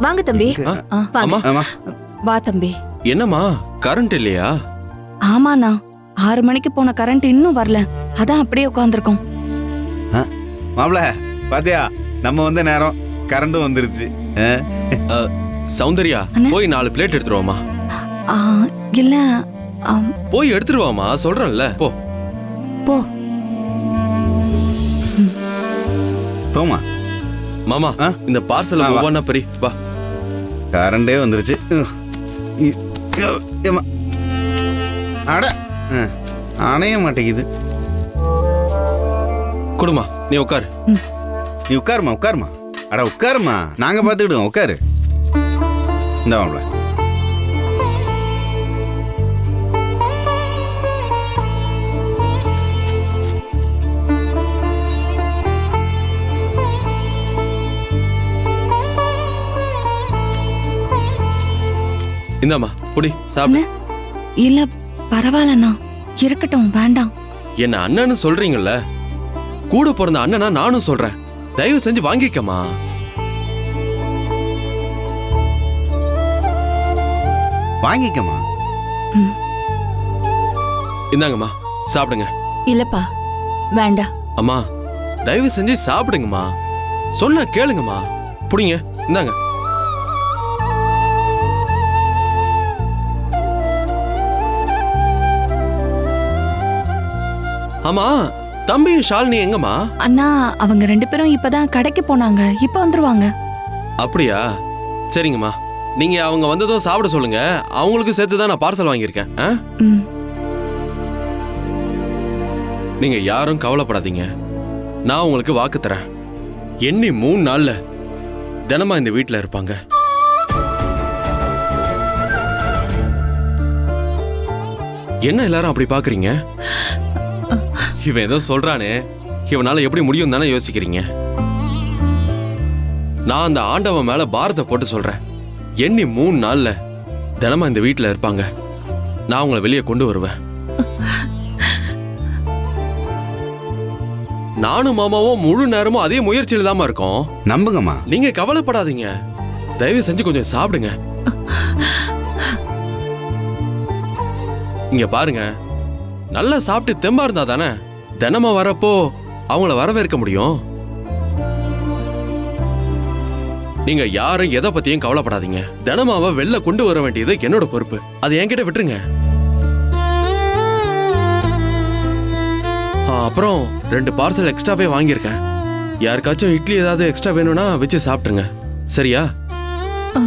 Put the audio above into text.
வாங்க தம்பி. ஆ, ஆ, அம்மா. ஆமா வா தம்பி. என்னம்மா? கரண்ட் இல்லையா? ஆமாண்ணா. ஆறு மணிக்கு போன கரண்ட் இன்னும் வரல. அதான் அப்படியே உட்காந்துருக்கோம் மாப்ள பாத்தியா? நம்ம வந்த நேரம் கரண்டும் வந்துருச்சு. ஆ, சௌந்தர்யா அண்ணே. போய் நாலு பிளேட் எடுத்துருவாமா இல்ல ஆ, போய் எடுத்துருவாமா சொல்றேன்ல. போ. போ. போமா மாமா ஆ? இந்த பார்சல். ஒவ்வொன்னா பெரி வா. கரண்டே வந்துருச்சு. அட ஆ, அணைய மாட்டேங்குது. குடுமா நீ உட்காரு. நீ உட்காருமா உட்காருமா. அட உட்காருமா. நாங்க பார்த்துக்கிடுவோம் உட்காரு. இந்த இந்தாம்மா குடி சாப்பிடு. இல்ல பரவாயில்லண்ணா. இருக்கட்டும் வேண்டாம். என்ன அண்ணன்னு சொல்றீங்கல்ல? கூட பிறந்த அண்ணனா நானும் சொல்றேன். தயவு செஞ்சு வாங்கிக்கமா வாங்கிக்கமா இந்தாங்கம்மா சாப்பிடுங்க. இல்லப்பா வேண்டாம். அம்மா தயவு செஞ்சு சாப்பிடுங்கம்மா. சொன்னா கேளுங்கம்மா. புடிங்க இந்தாங்க. ஆமா தம்பியும் ஷாலினி எங்கம்மா? அண்ணா அவங்க ரெண்டு பேரும் இப்பதான் கடைக்கு போனாங்க. இப்ப வந்துருவாங்க. அப்படியா? சரிங்கம்மா. நீங்க அவங்க வந்ததும் சாப்பிட சொல்லுங்க. அவங்களுக்கு சேர்த்து தான் நான் பார்சல் வாங்கியிருக்கேன். ஆ? ம். நீங்க யாரும் கவலைப்படாதீங்க. நான் உங்களுக்கு வாக்கு தரேன். எண்ணி மூணு நாள்ல தினமா இந்த வீட்ல இருப்பாங்க. என்ன எல்லாரும் அப்படி பாக்குறீங்க? இவன் ஏதோ சொல்றானே. இவனால எப்படி முடியும் தானே யோசிக்கிறீங்க? நான் அந்த ஆண்டவன் மேல பாரத்தை போட்டு சொல்றேன். எண்ணி மூணு நாள்ல தினமா இந்த வீட்ல இருப்பாங்க. நான் உங்களை வெளியே கொண்டு வருவேன். நானும் மாமாவும் முழு நேரமும் அதே முயற்சியில தாமா இருக்கோம். நம்புங்கம்மா நீங்க கவலைப்படாதீங்க. தயவு செஞ்சு கொஞ்சம் சாப்பிடுங்க. இங்க பாருங்க. நல்லா சாப்பிட்டு தெம்பா இருந்தா தானே? தினமா வரப்போ அவங்கள வரவேற்க முடியும். நீங்க யாரும் எதை பத்தியும் கவலைப்படாதீங்க. தினமாவ வெளில கொண்டு வர வேண்டியது என்னோட பொறுப்பு. அது என்கிட்ட விட்டுருங்க. அப்புறம் ரெண்டு பார்சல் எக்ஸ்ட்ராவே வாங்கியிருக்கேன். யாருக்காச்சும் இட்லி ஏதாவது எக்ஸ்ட்ரா வேணும்னா வச்சு சாப்பிட்டுருங்க. சரியா? ஆ,